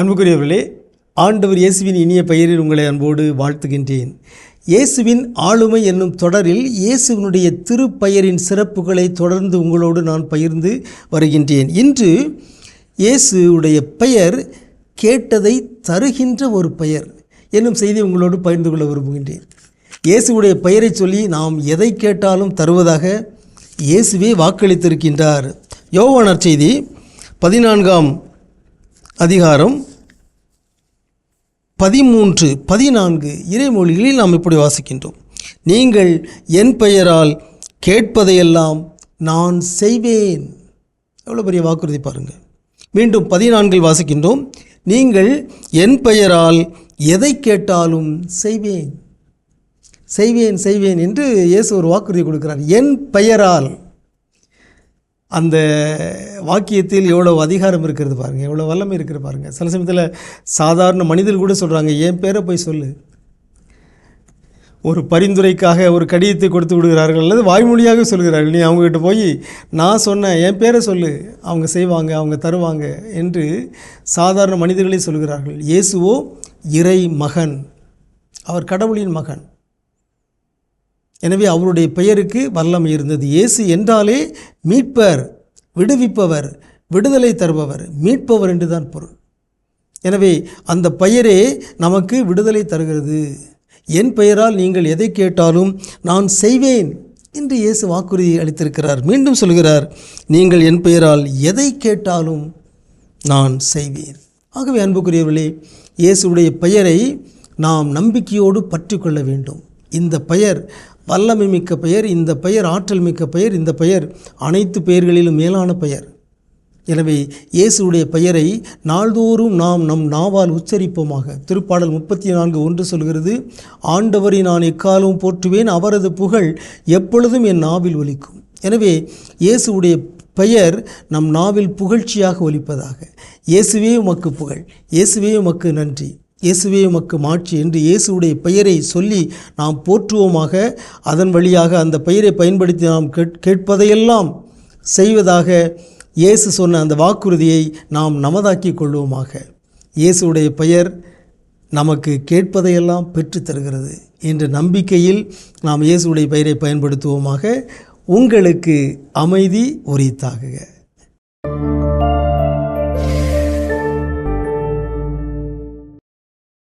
அன்புக்குரியவர்களே ஆண்டவர் இயேசுவின் இனிய பெயரில் உங்களை அன்போடு வாழ்த்துகின்றேன். இயேசுவின் ஆளுமை என்னும் தொடரில் இயேசுவினுடைய திருப்பெயரின் சிறப்புகளை தொடர்ந்து உங்களோடு நான் பகிர்ந்து வருகின்றேன். இன்று இயேசுவுடைய பெயர் கேட்டதை தருகின்ற ஒரு பெயர் என்னும் செய்தி உங்களோடு பகிர்ந்து கொள்ள விரும்புகின்றேன். இயேசுடைய பெயரை சொல்லி நாம் எதை கேட்டாலும் தருவதாக இயேசுவே வாக்களித்திருக்கின்றார். யோவானர் செய்தி பதினான்காம் அதிகாரம் பதிமூன்று பதினான்கு இறைமொழிகளில் நாம் இப்படி வாசிக்கின்றோம். நீங்கள் என் பெயரால் கேட்பதையெல்லாம் நான் செய்வேன். எவ்வளோ பெரிய வாக்குறுதி பாருங்கள் மீண்டும் பதினான்கில் வாசிக்கின்றோம். நீங்கள் என் பெயரால் எதை கேட்டாலும் செய்வேன். செய்வேன் செய்வேன் என்று இயேசு ஒரு வாக்குறுதி கொடுக்கிறார். என் பெயரால் அந்த வாக்கியத்தில் எவ்வளோ அதிகாரம் இருக்கிறது பாருங்கள் எவ்வளோ வல்லமை இருக்கிறது பாருங்கள் சில சமயத்தில் சாதாரண மனிதர்கள் கூட சொல்கிறாங்க என் பேரை போய் சொல்லு. ஒரு பரிந்துரைக்காக ஒரு கடிதத்தை கொடுத்து விடுகிறார்கள் அல்லது வாய்மொழியாக சொல்கிறார்கள். நீ அவங்ககிட்ட போய் நான் சொன்னேன் என் பேரை சொல்லு. அவங்க செய்வாங்க அவங்க தருவாங்க என்று சாதாரண மனிதர்களே சொல்கிறார்கள். இயேசுவோ இறை மகன் அவர் கடவுளின் மகன். எனவே அவருடைய பெயருக்கு வல்லமை இருந்தது. இயேசு என்றாலே மீட்பர் விடுவிப்பவர் விடுதலை தருபவர் மீட்பவர் என்று தான் பொருள். எனவே அந்த பெயரே நமக்கு விடுதலை தருகிறது. என் பெயரால் நீங்கள் எதை கேட்டாலும் நான் செய்வேன் என்று இயேசு வாக்குறுதி அளித்திருக்கிறார். மீண்டும் சொல்கிறார் நீங்கள் என் பெயரால் எதை கேட்டாலும் நான் செய்வேன். ஆகவே அன்புக்குரியவர்களே இயேசுடைய பெயரை நாம் நம்பிக்கையோடு பற்றி கொள்ள வேண்டும். இந்த பெயர் வல்லமை மிக்க பெயர் இந்த பெயர் ஆற்றல் மிக்க பெயர் இந்த பெயர் அனைத்து பெயர்களிலும் மேலான பெயர். எனவே இயேசுடைய பெயரை நாள்தோறும் நாம் நம் நாவால் உச்சரிப்போமாக. திருப்பாடல் முப்பத்தி நான்கு ஒன்று சொல்கிறது ஆண்டவரை நான் எக்காலும் போற்றுவேன் அவரது புகழ் எப்பொழுதும் என் நாவில் ஒலிக்கும். எனவே இயேசுடைய பெயர் நம் நாவில் புகழ்ச்சியாக ஒலிப்பதாக. இயேசுவே உமக்கு புகழ் இயேசுவே உமக்கு நன்றி. இயேசுவே உமக்கு மாட்சி என்று இயேசுடைய பெயரை சொல்லி நாம் போற்றுவோமாக. அதன் வழியாக அந்த பெயரை பயன்படுத்தி நாம் கேட் கேட்பதையெல்லாம் செய்வதாக இயேசு சொன்ன அந்த வாக்குறுதியை நாம் நமதாக்கி கொள்வோமாக. இயேசுடைய பெயர் நமக்கு கேட்பதையெல்லாம் பெற்று தருகிறது என்ற நம்பிக்கையில் நாம் இயேசுடைய பெயரை பயன்படுத்துவோமாக. உங்களுக்கு அமைதி உரித்தாகுக.